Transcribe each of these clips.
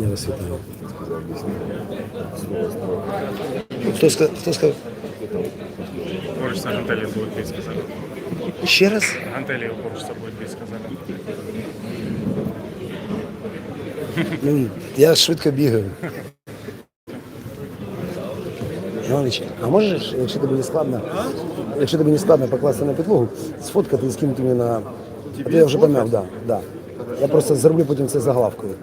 Я вас вітаю. Хто сказав? Хто сказав? Поруч з гантелі будуть бій, сказали. Ще раз? Гантелі поруч з собою бій, сказали. Ну, я швидко бігаю. Іванович, а можеш, якщо тобі не складно, якщо тобі не складно покласти на підлогу, сфоткати і скинути мені на. А то я вже помяв, да, да. Я просто зроблю потім це заглавкою.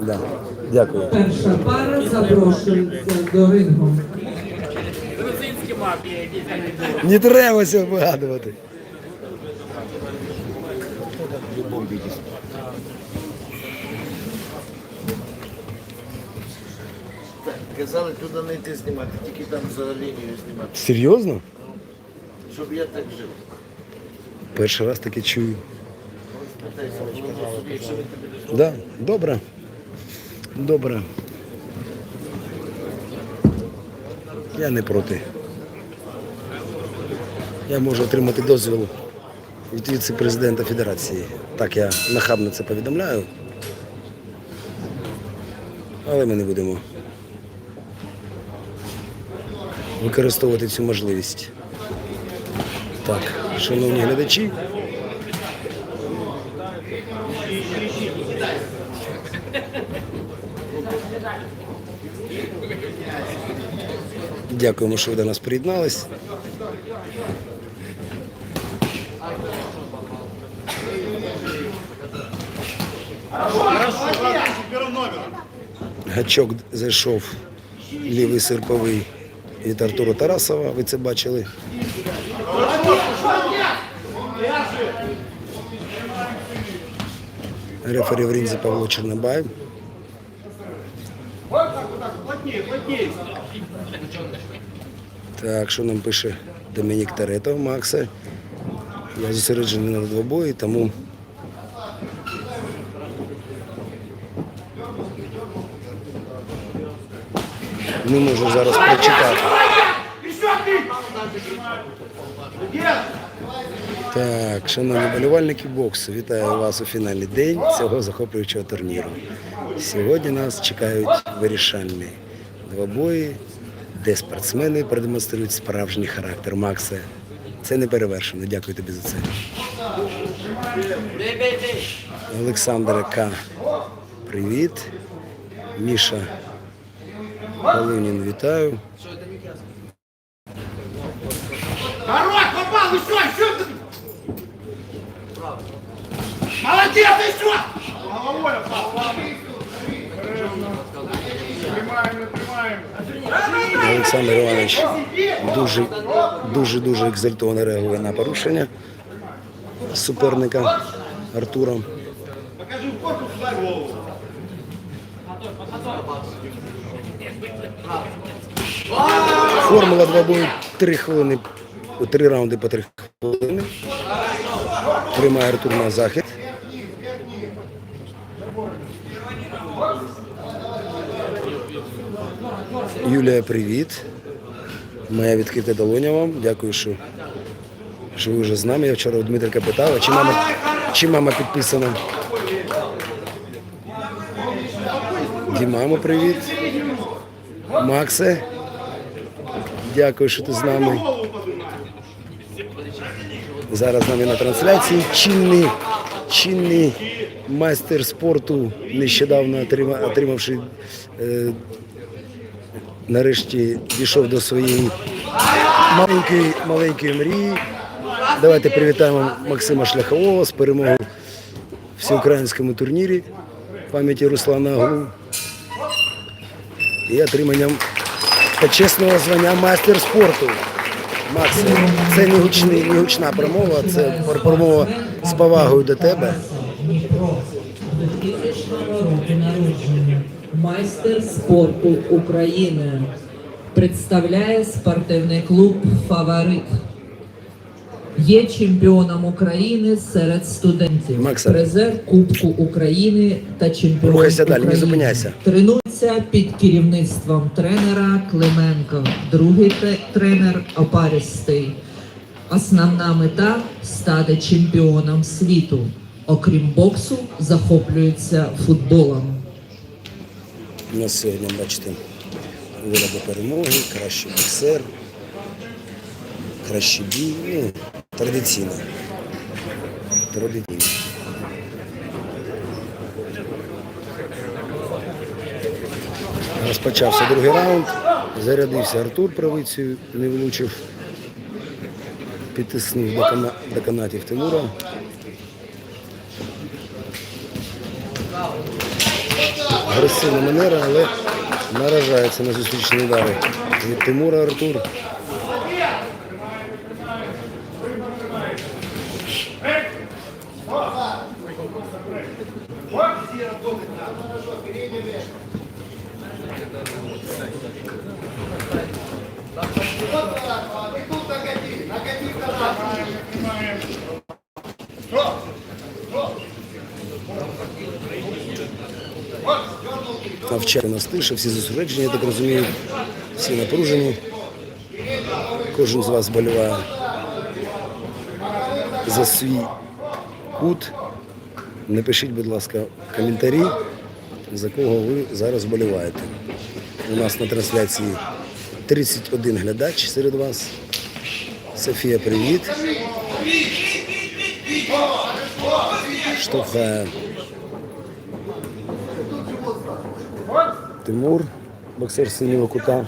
Да. Дякую. Перша пара запрошується до рингу. Не треба все вигадувати. Казали туди не йти знімати, тільки там за лінією знімати. Серйозно? Щоб я так жив. Перший раз таке чую. Питайся, воно собі, якщо він тобі дозволить. Да, добре. Добре. Я не проти. Я можу отримати дозвіл від віце-президента Федерації. Так я нахабно це повідомляю. Але ми не будемо використовувати цю можливість. Так, шановні глядачі. Дякуємо, що ви до нас приєднались. Гачок зайшов лівий серповий від Артура Тарасова. Ви це бачили. Рефері в рінзі Павло Чорнобай. Так, що нам пише Домінік Таретов, Макса. Я зосереджений на двобої, тому. Не можу зараз прочитати. Так, шановні болівальники боксу, вітаю вас у фінальний день цього захоплюючого турніру. Сьогодні нас чекають вирішальні двобої, де спортсмени продемонструють справжній характер Макса. Це не перевершено. Дякую тобі за це. Олександр К. Привіт. Міша Полунін, вітаю. Хорош, попал, еще, еще! ты! Молодец, еще! Головой попал. Тримаємо, тримаємо. Олександр Іванович дуже, дуже, дуже екзальтовано реагує на порушення суперника Артура. Покажи корпус, голову. Формула двобою три хвилини, три раунди по три хвилини. Тримає Артур на захід. Юлія, привіт. Моя відкрита долоня вам. Дякую, що, що ви вже з нами. Я вчора у Дмитрика питав, чи мама, чи мама підписана. Дімамо, привіт. Максе. Дякую, що ти з нами. Зараз з нами на трансляції чинний, чинний майстер спорту, нещодавно отримавши, е, нарешті дійшов до своєї маленької, маленької мрії. Давайте привітаємо Максима Шляхового з перемогою в всеукраїнському турнірі пам'яті Руслана Аглу і отриманням почесного звання майстер спорту. Макс, це не, гучний, не гучна промова, це промова з повагою до тебе. Дніпро 2000 року народження. Майстер спорту України. Представляє спортивний клуб Фаворит. Є чемпіоном України серед студентів. Макса. Призер Кубку України та чемпіон Рухайся далі, не України. зупиняйся. Тренується під керівництвом тренера Клименко. Другий те- тренер Опаристий. Основна мета стати чемпіоном світу. Окрім боксу, захоплюється футболом. У нас сьогодні, бачите, до перемоги, кращий боксер, кращий бій. Ну, традиційно. Традиційно. Розпочався другий раунд. Зарядився Артур правицею, не влучив. Підтиснув до канатів Тимура. Агресивна манера, але наражається на зустрічні удари. Від Тимура Артур. Навчати нас тише, всі зосереджені, я так розумію, всі напружені. Кожен з вас боліває за свій кут. Напишіть, будь ласка, коментарі, за кого ви зараз боліваєте. У нас на трансляції 31 глядач серед вас. Софія, привіт. Штовхає Тимур, боксер синього кута.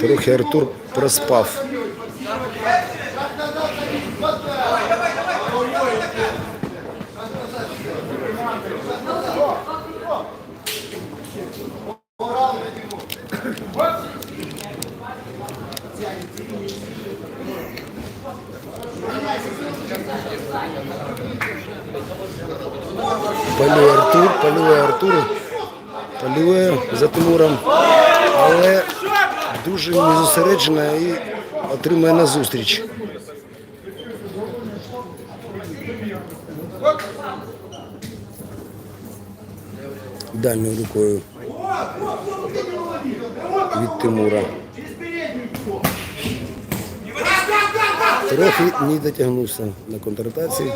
Трохи Артур проспав. Полює Артур, полює Артур, полює за Тимуром, але дуже незосереджена і отримує назустріч. Дальньою рукою від Тимура. Трохи не дотягнувся на контратації.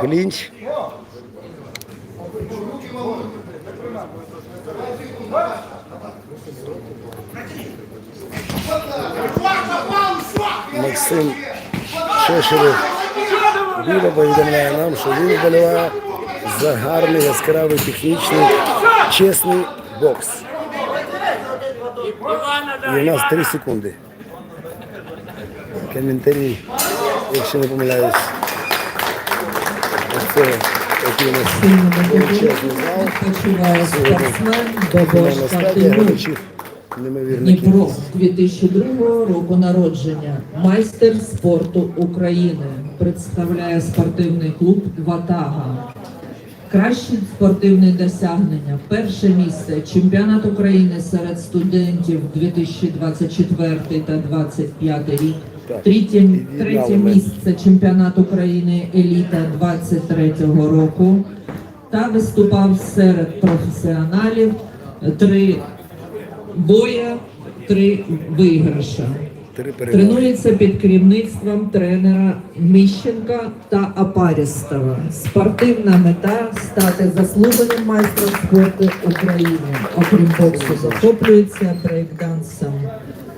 Клінч. Максим Шешеров Біля повідомляє нам, що він вболіває за гарний, яскравий, технічний, чесний бокс. І у нас 3 секунди. Коментарі, якщо не помиляюсь. Ось це який у нас величезний зал. кількість. 2002 року народження, майстер спорту України, представляє спортивний клуб Ватага. Кращі спортивні досягнення. Перше місце чемпіонат України серед студентів 2024 та 2025 рік. Третє, третє місце чемпіонат України еліта 23 року. Та виступав серед професіоналів три боя, три виграша. Три перемоги. Тренується під керівництвом тренера Міщенка та Апарістова. Спортивна мета стати заслуженим майстром спорту України. Окрім боксу, захоплюється брейкдансом.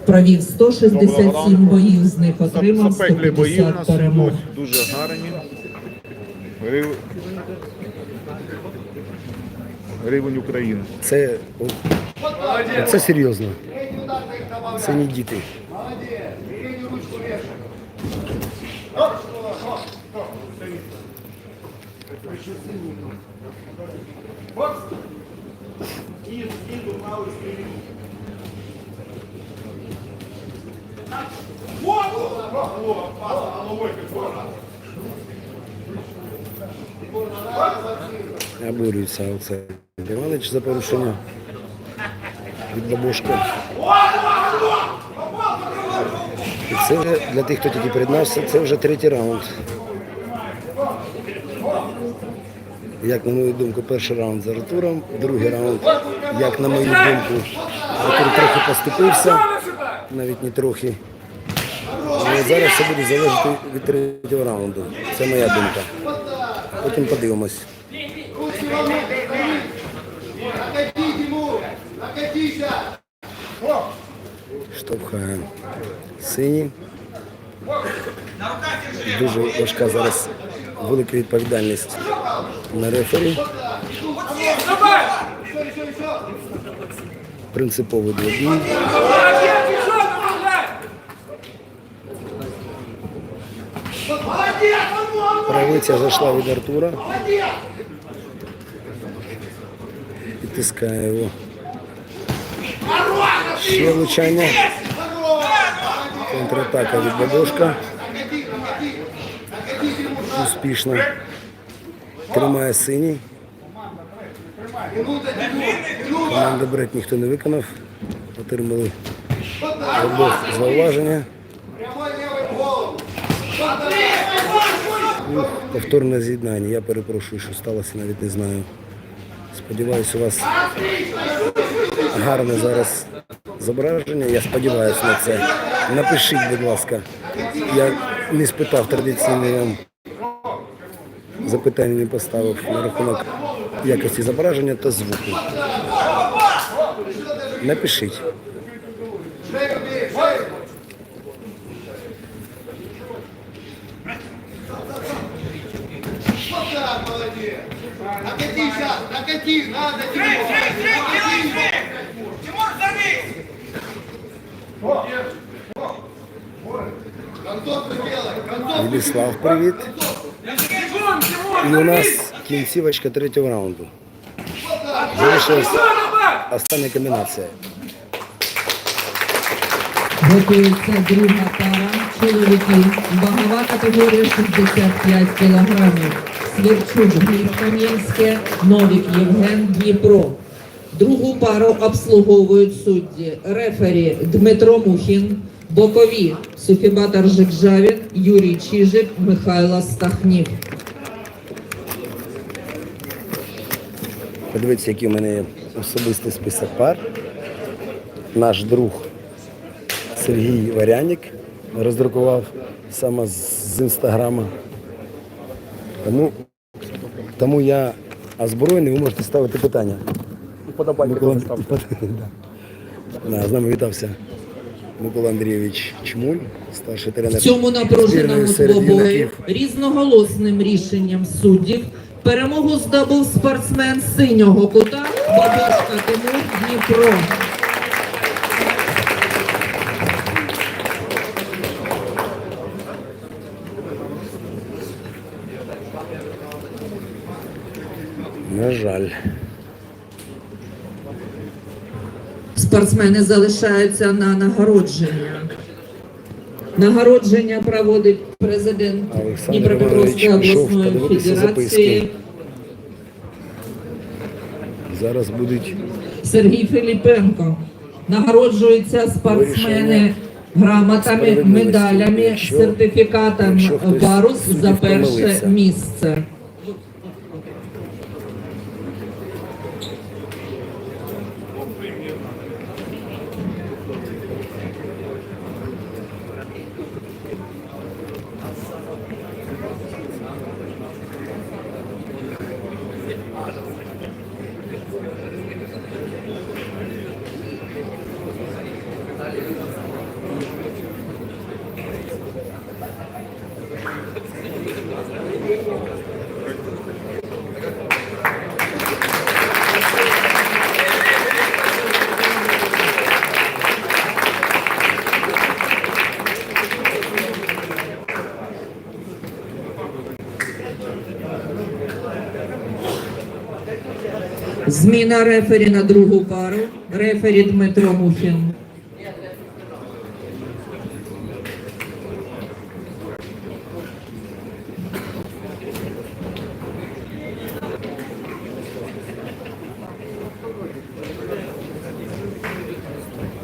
Провів 167 боїв, з них отримав Запеклі 150 перемог. дуже гарні. Рівень України. Це, це серйозно. Це не діти. Обурюється Олександр Іванович за порушення від бабушка. Це для тих, хто тільки приєднався, це вже третій раунд. Як на мою думку, перший раунд за Артуром, другий раунд, як на мою думку, Артур трохи поступився, навіть не трохи. Але зараз все буде залежати від третього раунду. Це моя думка. Потім подивимось. Штовхає синій. Дуже важка зараз велика відповідальність на рефері. Принциповий двобій. Правиця зайшла від Артура. Підтискає його. Ще влучання. Контратака від Бабушка. Успішно. Тримає синій. Команда брат ніхто не виконав. Отримали обох зауваження. Ух, повторне з'єднання. Я перепрошую, що сталося, навіть не знаю. Сподіваюсь, у вас гарне зараз зображення. Я сподіваюся на це. Напишіть, будь ласка. Я не спитав традиційно я вам запитання не поставив на рахунок якості зображення та звуку. Напишіть. Накати сейчас, накати, надо. Тимур, что делай? Антон, Владислав, привіт. І у нас кінцівочка третього раунду. Залишилась остання комбінація. Готується друга пара чоловіків. Вагова категорія 65 кілограмів. Свірчук Гліб Кам'янське, Новік Євген Дніпро. Другу пару обслуговують судді рефері Дмитро Мухін, бокові Суфібатар Жикжавін, Юрій Чижик, Михайло Стахнів. Подивіться, який у мене є особистий список пар. Наш друг Сергій Варяник роздрукував саме з інстаграма. Тому, тому я озброєний, ви можете ставити питання. Микола, Да, з нами вітався Микола Андрійович Чмуль, старший тренер. В цьому напруженому двобої різноголосним рішенням суддів перемогу здобув спортсмен синього кута Бабушка Тимур Дніпро. На жаль. Спортсмени залишаються на нагородження. Нагородження проводить президент Дніпропетровської обласної федерації. Зараз будуть Сергій Філіпенко. Нагороджуються спортсмени грамотами, медалями, сертифікатом парус за перше місце. Зміна рефері на другу пару. Рефері Дмитро Мухін.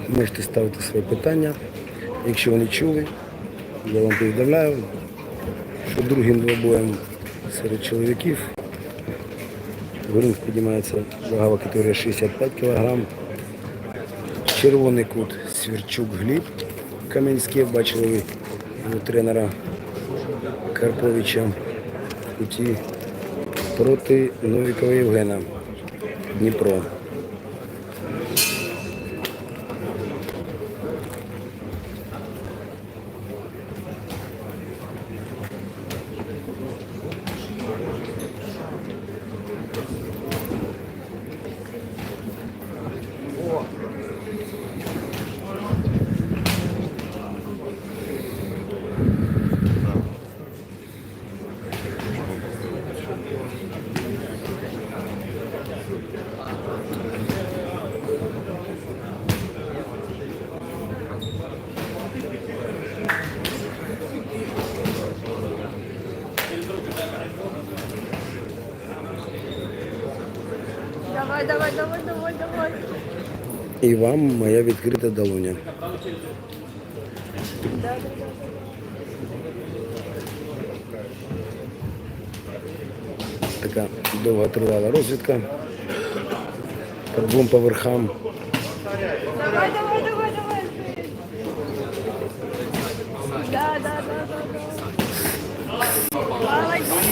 Можете ставити свої питання. Якщо ви не чули, я вам повідомляю, що другим двобоєм серед чоловіків. Ринг піднімається вагова категорія 65 кг. Червоний кут Свірчук Гліб Кам'янський, бачили ви у тренера Карповича в куті проти Новікова Євгена Дніпро. Давай, давай, давай, давай, давай. І вам моя відкрита долоня. Така довго тривала розвідка по двом поверхам. Давай, давай, давай, давай. Да, да, да, да.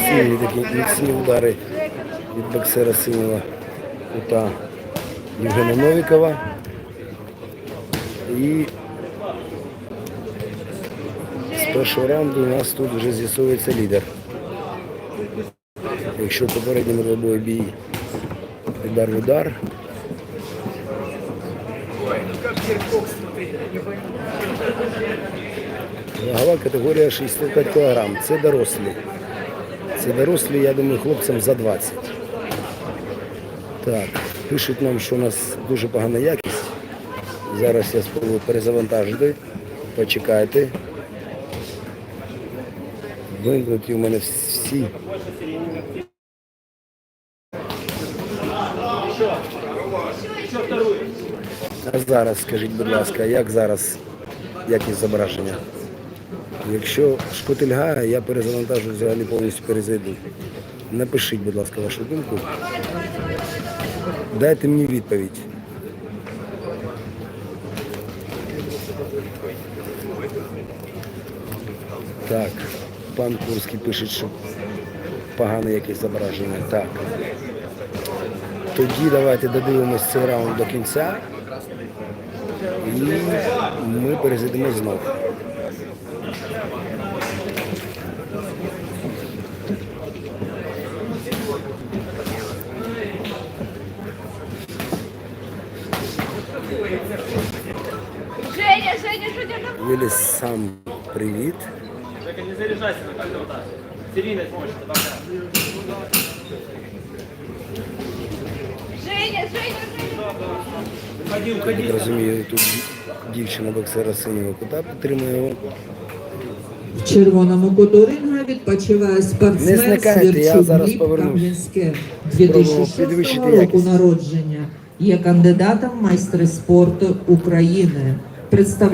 Сильні такі міцні удари від боксера синього кута Євгена Новікова. І з першого раунду у нас тут вже з'ясовується лідер. Якщо в попередньому бій удар в удар. Вагова категорія 65 кг. Це дорослі. Це дорослі, я думаю, хлопцям за 20. Так, пишуть нам, що у нас дуже погана якість. Зараз я спробую перезавантажити. Почекайте. Вимкнуті у мене всі. А зараз скажіть, будь ласка, як зараз якість зображення? Якщо шкотильга, я перезавантажу взагалі повністю перезайду. Напишіть, будь ласка, вашу думку. Дайте мені відповідь. Так, пан Курський пише, що погане якесь зображення. Так. Тоді давайте додивимось цей раунд до кінця. І ми перезайдемо знову. Женя, Женя, Женя, давай. Виліз сам привіт. Женя, Женя, Женя. Я так розумію, тут дівчина боксера синього кута підтримує його. В червоному куту ринга відпочиває Не спортсмен зникайте, я Свірчук зараз Гліб повернусь. Кам'янське. Спробував 2006 підвищити року якість. народження. Є кандидатом в майстри спорту України. Представляє